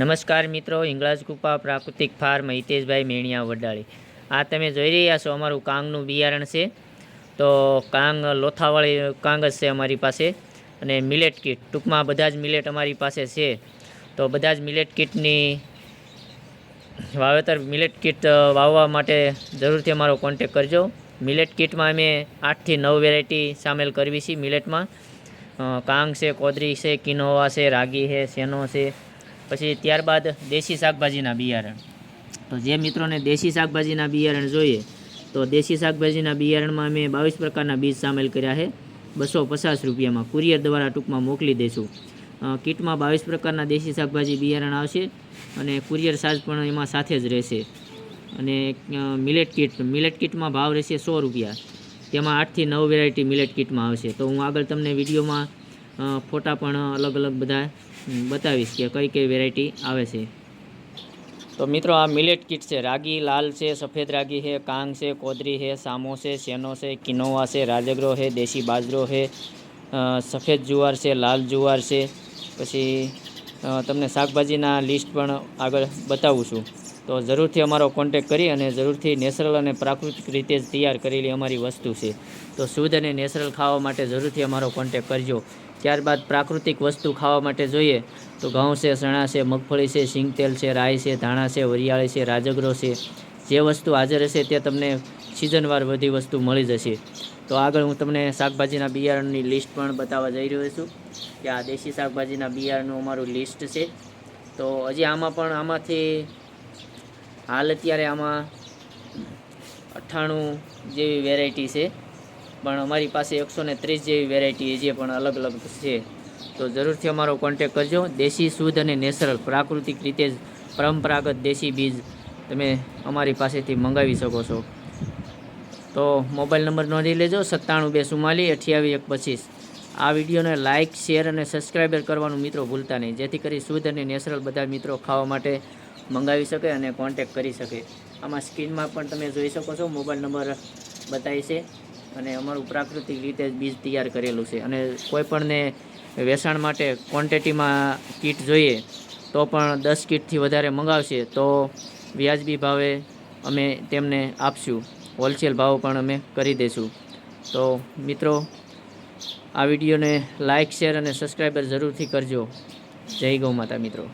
નમસ્કાર મિત્રો હિંગળાજ કૃપા, પ્રાકૃતિક ફાર્મ હિતેશભાઈ મેણિયા વડાળી. આ તમે જોઈ રહ્યા છો, અમારું કાંગનું બિયારણ છે. તો કાંગ લોથાવાળી કાંગ જ છે અમારી પાસે. અને મિલેટ કીટ ટૂંકમાં બધા જ મિલેટ અમારી પાસે છે. તો બધા જ મિલેટ કીટની વાવેતર મિલેટ કીટ વાવવા માટે જરૂરથી અમારો કોન્ટેક કરજો. મિલેટ કીટમાં અમે આઠથી નવ વેરાયટી સામેલ કરવી છે મિલેટમાં કાંગ છે, કોદરી છે, કિનોવા છે, રાગી છે, શેનો છે પછી ત્યારબાદ દેશી શાકભાજીના બિયારણ. તો જે મિત્રોને દેશી શાકભાજીના બિયારણ જોઈએ, તો દેશી શાકભાજીના બિયારણમાં અમે બાવીસ પ્રકારના બીજ સામેલ કર્યા છે. બસો પચાસ રૂપિયામાં કુરિયર દ્વારા ટૂંકમાં મોકલી દઈશું કિટમાં બાવીસ પ્રકારના દેશી શાકભાજી બિયારણ આવશે અને કુરિયર ચાર્જ પણ એમાં સાથે જ રહેશે. અને મિલેટ કીટ મિલેટ કીટમાં ભાવ રહેશે સો રૂપિયા. તેમાં આઠથી નવ વેરાયટી મિલેટ કીટમાં આવશે. તો હું આગળ તમને વિડીયોમાં ફોટા પણ અલગ અલગ બધા બતાવીશ કે કઈ કઈ વેરાયટી આવે છે. તો મિત્રો આ મિલેટ કીટ છે, રાગી, લાલ છે, સફેદ રાગી છે, કાંગ છે, કોદરી છે, સામો છે, શેનો છે, કિનોવા છે રાજગરો છે, દેશી બાજરો છે સફેદ જુવાર છે, લાલ જુવાર છે. પછી તમને શાકભાજીના લિસ્ટ પણ આગળ બતાવું છું. તો જરૂરથી અમારો કોન્ટેક કરી અને જરૂરથી નેચરલ અને પ્રાકૃતિક રીતે જ તૈયાર કરેલી અમારી વસ્તુ છે. તો શુદ્ધ અને નેચરલ ખાવા માટે જરૂરથી અમારો કોન્ટેક કરજો. ત્યારબાદ પ્રાકૃતિક વસ્તુ ખાવા માટે જોઈએ તો ઘઉં છે, ચણા છે, મગફળી છે સિંગતેલ છે, રાઈ છે, ધાણા છે, વરિયાળી છે, રાજગરો છે. જે વસ્તુ હાજર હશે તે તમને સિઝનવાર બધી વસ્તુ મળી જશે. તો આગળ હું તમને શાકભાજીના બિયારણની લિસ્ટ પણ બતાવવા જઈ રહ્યો છું કે આ દેશી શાકભાજીના બિયારણનું અમારું લિસ્ટ છે. તો હજી આમાં પણ આમાંથી હાલ અત્યારે આમાં અઠ્ઠાણું જેવી વેરાયટી છે. પણ અમારી પાસે એકસો ને ત્રીસ જેવી વેરાયટી જે પણ અલગ અલગ છે. તો જરૂરથી અમારો કોન્ટેક કરજો. દેશી શુદ્ધ અને નેચરલ પ્રાકૃતિક રીતે જ પરંપરાગત દેશી બીજ તમે અમારી પાસેથી મંગાવી શકો છો. તો મોબાઈલ નંબર નોંધી લેજો, સત્તાણું બે સુમાલી અઠ્યાવીસ એક પચીસ આ વિડીયોને લાઇક શેર અને સબસ્ક્રાઈબર કરવાનું મિત્રો ભૂલતા નહીં. જેથી કરી શુદ્ધ અને નેચરલ બધા મિત્રો ખાવા માટે મંગાવી શકે અને કોન્ટેક કરી શકે. આમાં સ્ક્રીનમાં પણ તમે જોઈ શકો છો મોબાઈલ નંબર બતાવી છે અને અમારું પ્રાકૃતિક રીતે બીજ તૈયાર કરેલું છે. અને કોઈપણને વેચાણ માટે ક્વોન્ટિટીમાં કીટ જોઈએ, તો પણ દસ કીટથી વધારે મંગાવશે, તો વ્યાજબી ભાવે અમે તેમને આપશું. હોલસેલ ભાવ પણ અમે કરી દઈશું. તો મિત્રો, આ વિડીયોને લાઇક શેર અને સબસ્ક્રાઈબર જરૂરથી કરજો. જય ગૌ માતા મિત્રો.